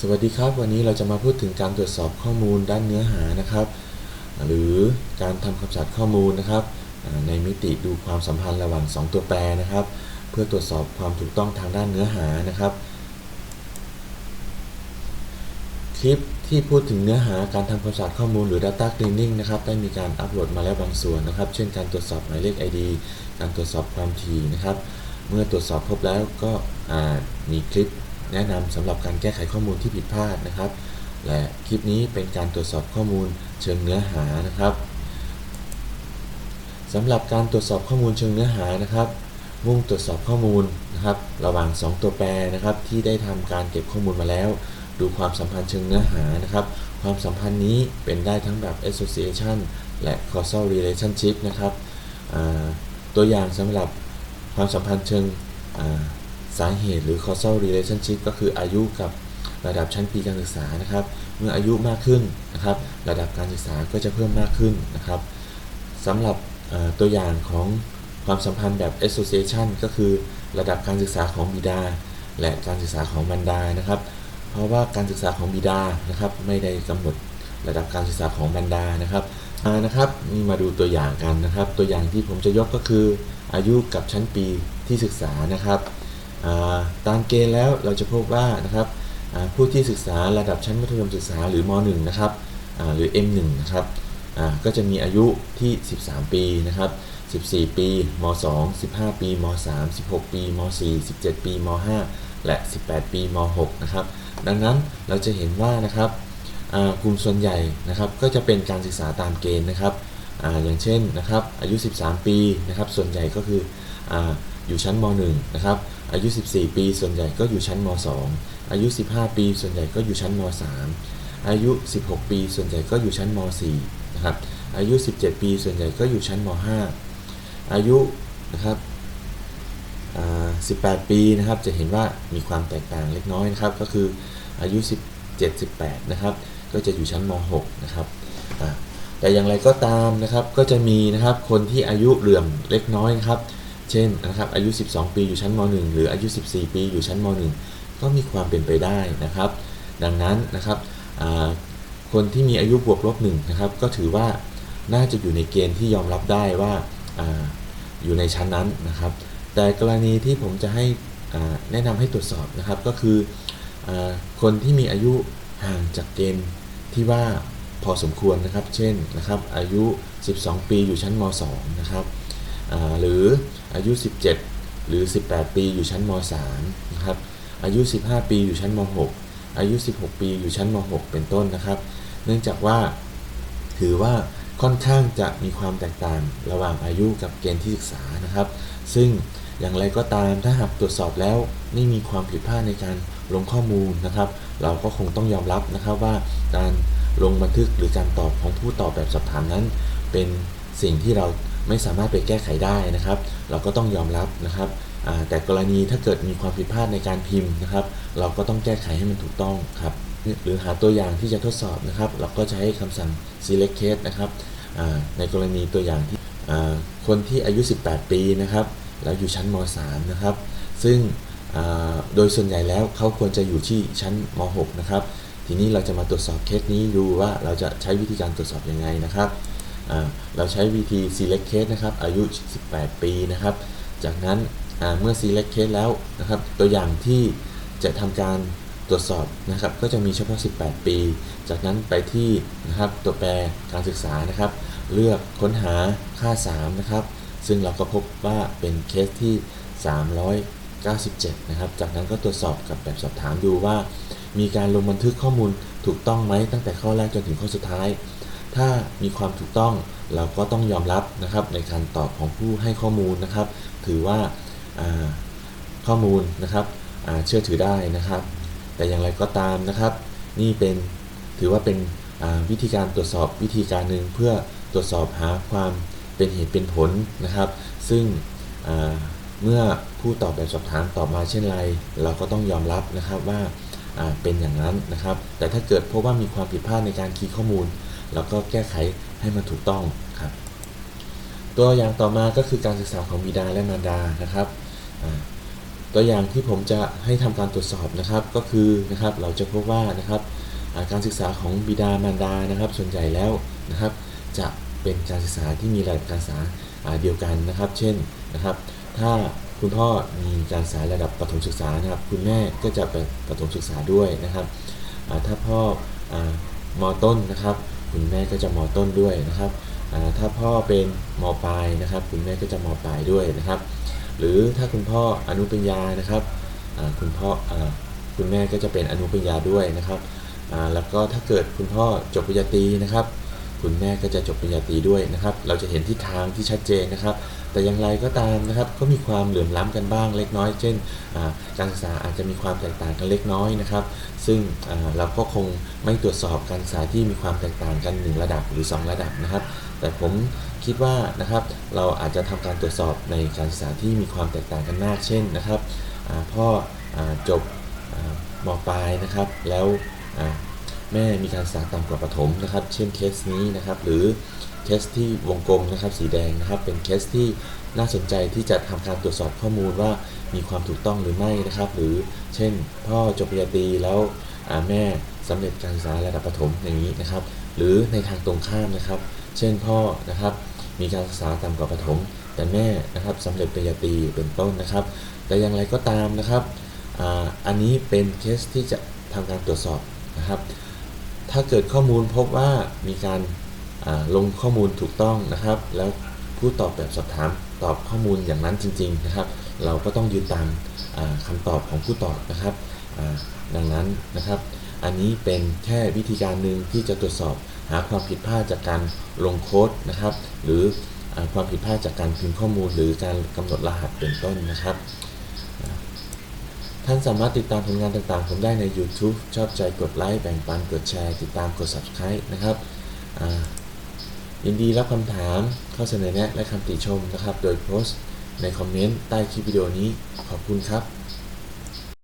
สวัสดีครับ วันนี้เราจะมาพูดถึงการตรวจสอบข้อมูลด้านเนื้อหานะครับ หรือการทำความสะอาดข้อมูลนะครับ ในมิติดูความสัมพันธ์ระหว่าง 2 ตัวแปรนะครับ เพื่อตรวจสอบความถูกต้องทางด้านเนื้อหานะครับ คลิปที่พูดถึงเนื้อหาการทำความสะอาดข้อมูลหรือ Data Cleaning นะครับได้มีการอัปโหลดมาแล้วบางส่วนนะครับ เช่นการตรวจสอบหมายเลข ID การตรวจสอบความถี่นะครับ เมื่อตรวจสอบพบแล้วก็มีคลิป แนะนำสำหรับการแก้ไขข้อมูลที่ผิดพลาดนะครับ และคลิปนี้เป็นการตรวจสอบข้อมูลเชิงเนื้อหานะครับสำหรับการตรวจสอบข้อมูลเชิงเนื้อหานะครับ มุ่งตรวจสอบข้อมูลนะครับ ระหว่าง 2 ตัวแปรนะครับ ที่ได้ทำการเก็บข้อมูลมาแล้ว ดูความสัมพันธ์เชิงเนื้อหานะครับ ความสัมพันธ์นี้เป็นได้ทั้งแบบ association และ causal relationship นะครับตัวอย่างสำหรับความสัมพันธ์เชิง สาเหตุหรือ causal relationship ก็คืออายุกับระดับชั้นปีการศึกษานะครับ เมื่ออายุมากขึ้นนะครับ ระดับการศึกษาก็จะเพิ่มมากขึ้นนะครับสำหรับตัวอย่างของความสัมพันธ์แบบ association ก็คือระดับการศึกษาของบิดา และการศึกษาของบรรดานะครับ เพราะว่าการศึกษาของบิดานะครับ ไม่ได้กำหนดระดับการศึกษาของบรรดานะครับอ่านะครับนี่มาดูตัวอย่างกันนะครับ ตัวอย่างที่ผมจะยกก็คืออายุกับชั้นปีที่ศึกษานะครับ ตามเกณฑ์แล้วเราจะพบว่านะครับผู้ที่ศึกษาระดับชั้นมัธยมศึกษาหรือม .1 นะครับหรือ M1 นะครับก็จะมีอายุที่ 13 ปีนะครับ14 ปีม 2 15 ปีม 3 16 ปีม 4 17 ปีม 5 และ 18 ปีม 6 นะครับ ดังนั้นเราจะเห็นว่านะครับกลุ่มส่วนใหญ่นะครับก็จะเป็นการศึกษาตามเกณฑ์นะครับออย่างเช่นนะครับอายุ 13 ปีนะครับส่วนใหญ่ก็คืออ อยู่ชั้นม .1 นะครับ อายุ 14 ปีส่วนใหญ่ก็อยู่ชั้นม 2 อายุ 15 ปีส่วนใหญ่ก็อยู่ชั้นม 3 อายุ 16 ปีส่วนใหญ่ก็อยู่ชั้นม 4 นะครับ อายุ 17 ปีส่วนใหญ่ก็อยู่ชั้นม 5 อายุนะครับอ่า18 ปีนะครับ จะเห็นว่ามีความแตกต่างเล็กน้อยนะครับ ก็คืออายุ 17 18 นะครับ ก็จะอยู่ชั้นม 6 นะครับแต่อย่างไรก็ตามนะครับ ก็จะมีนะครับ คนที่อายุเหลื่อมเล็กน้อยนะครับ เช่นนะครับอายุ 12 ปีอยู่ชั้นม .1 หรืออายุ 14 ปีอยู่ชั้นม .1 ก็มีความเป็นไปได้นะครับ ดังนั้นนะครับคนที่มีอายุบวกลบ1นะครับก็ถือว่าน่าจะอยู่ในเกณฑ์ที่ยอมรับได้ว่าออยู่ในชั้นนั้นนะครับ แต่กรณีที่ผมจะให้แนะนำให้ตรวจสอบนะครับก็คืออคนที่มีอายุห่างจากเกณฑ์ที่ว่าพอสมควรนะครับ เช่นนะครับอายุ 12 ปีอยู่ชั้นม .2 นะครับ หรืออายุ 17 หรือ 18 ปีอยู่ชั้นม .3 นะครับอายุ 15 ปีอยู่ชั้นม .6 อายุ 16 ปีอยู่ชั้นม .6 เป็นต้นนะครับ เนื่องจากว่าถือว่าค่อนข้างจะมีความแตกต่างระหว่างอายุกับเกณฑ์ที่ศึกษานะครับ ซึ่งอย่างไรก็ตามถ้าหากตรวจสอบแล้วไม่มีความผิดพลาดในการลงข้อมูลนะครับ เราก็คงต้องยอมรับนะครับว่าการลงบันทึกหรือการตอบของผู้ตอบแบบสอบถามนั้น เป็นสิ่งที่เรา ไม่สามารถไปแก้ไขได้นะครับ เราก็ต้องยอมรับนะครับ แต่กรณีถ้าเกิดมีความผิดพลาดในการพิมพ์นะครับ เราก็ต้องแก้ไขให้มันถูกต้องครับ หรือหาตัวอย่างที่จะทดสอบนะครับ เราก็จะให้คำสั่ง select case นะครับในกรณีตัวอย่างที่คนที่อายุ 18 ปีนะครับแล้วอยู่ชั้นม .3 นะครับ ซึ่งโดยส่วนใหญ่แล้วเขาควรจะอยู่ที่ชั้นม .6 นะครับ ทีนี้เราจะมาตรวจสอบเคสนี้ดูว่าเราจะใช้วิธีการตรวจสอบยังไงนะครับ เราใช้วิธี select case นะครับ อายุ 18 ปีนะครับ จากนั้นเมื่อ select case แล้วนะครับ ตัวอย่างที่จะทำการตรวจสอบนะครับ ก็จะมีเฉพาะ 18 ปี จากนั้นไปที่นะครับตัวแปรการศึกษานะครับ เลือกค้นหาค่า 3 นะครับ ซึ่งเราก็พบว่าเป็นเคสที่ 397 นะครับ จากนั้นก็ตรวจสอบกับแบบสอบถามดูว่า มีการลงบันทึกข้อมูลถูกต้องไหมตั้งแต่ข้อแรกจนถึงข้อสุดท้าย ถ้ามีความถูกต้องเราก็ต้องยอมรับนะครับในการตอบของผู้ให้ข้อมูลนะครับ ถือว่าาข้อมูลนะครับเชื่อถือได้นะครับ แต่อย่างไรก็ตามนะครับ นี่เป็นถือว่าเป็นวิธีการตรวจสอบวิธีการหนึ่งเพื่อตรวจสอบหาความเป็นเหตุเป็นผลนะครับ ซึ่งเมื่อผู้ตอบแบบสอบถามตอบมาเช่นไร เราก็ต้องยอมรับนะครับว่าเป็นอย่างนั้นนะครับ แต่ถ้าเกิดพบว่ามีความผิดพลาดในการคีย์ข้อมูล เราก็แก้ไขให้มันถูกต้องครับ ตัวอย่างต่อมาก็คือการศึกษาของบิดาและมารดานะครับตัวอย่างที่ผมจะให้ทำการตรวจสอบนะครับก็คือนะครับเราจะพบว่านะครับการศึกษาของบิดามารดานะครับ ส่วนใหญ่แล้วนะครับ จะเป็นการศึกษาที่มีระดับการศึกษาเดียวกันนะครับ เช่นนะครับ ถ้าคุณพ่อมีการศึกษาระดับประถมศึกษานะครับ คุณแม่ก็จะเป็นประถมศึกษาด้วยนะครับถ้าพ่ออมอต้นนะครับ คุณแม่ก็จะมอต้นด้วยนะครับถ้าพ่อเป็นมปลายนะครับ คุณแม่ก็จะมปลายด้วยนะครับ หรือถ้าคุณพ่ออนุปัญญานะครับคุณพ่ออคุณแม่ก็จะเป็นอนุปัญญาด้วยนะครับแล้วก็ถ้าเกิดคุณพ่อจบปริญญาตรีนะครับ คุณแม่ก็จะจบปริญญาตรีด้วยนะครับ เราจะเห็นทิศทางที่ชัดเจนนะครับ แต่อย่างไรก็ตามนะครับก็มีความเหลื่อมล้ำกันบ้างเล็กน้อย เช่นการศึกษาอาจจะมีความแตกต่างกันเล็กน้อยนะครับ ซึ่งเราก็คงไม่ตรวจสอบการศึกษาที่มีความแตกต่างกัน 1 ระดับหรือ 2 ระดับนะครับ แต่ผมคิดว่านะครับเราอาจจะทำการตรวจสอบในการศึกษาที่มีความแตกต่างกันมาก เช่นนะครับพ่อจบมปลายนะครับแล้ว แม่มีการศึกษาต่ำกว่าประถมนะครับ เช่นเคสนี้นะครับ หรือเคสที่วงกลมนะครับสีแดงนะครับ เป็นเคสที่น่าสนใจที่จะทำการตรวจสอบข้อมูลว่ามีความถูกต้องหรือไม่นะครับ หรือเช่น พ่อจบปริญญาตรีแล้วแม่สำเร็จการศึกษาระดับประถมอย่างนี้นะครับ หรือในทางตรงข้ามนะครับ เช่นพ่อนะครับมีการศึกษาต่ำกว่าประถม แต่แม่นะครับสำเร็จปริญญาตรีเป็นต้นนะครับ แต่อย่างไรก็ตามนะครับออันนี้เป็นเคสที่จะทำการตรวจสอบนะครับ ถ้าเกิดข้อมูลพบว่ามีการาลงข้อมูลถูกต้องนะครับ แล้วผู้ตอบแบบสอบถามตอบข้อมูลอย่างนั้นจริง ๆนะครับ เราก็ต้องยืนตามาคำตอบของผู้ตอบนะครับดังนั้นนะครับ อันนี้เป็นแค่วิธีการหนึ่งที่จะตรวจสอบหาความผิดพลาดจากการลงโค้ดนะครับ หรืออความผิดพลาดจากการพิมพ์ข้อมูล หรือการกำหนดรหัสเป็นต้นนะครับ ท่านสามารถติดตามผลงานต่างๆ ผมได้ใน YouTube ชอบใจกดไลค์แบ่งปันกดแชร์ ติดตามกด Subscribe นะครับยินดีรับคำถามข้อเสนอแนะและคำติชมนะครับ โดยโพสต์ในคอมเมนต์ใต้คลิปวิดีโอนี้ขอบคุณครับ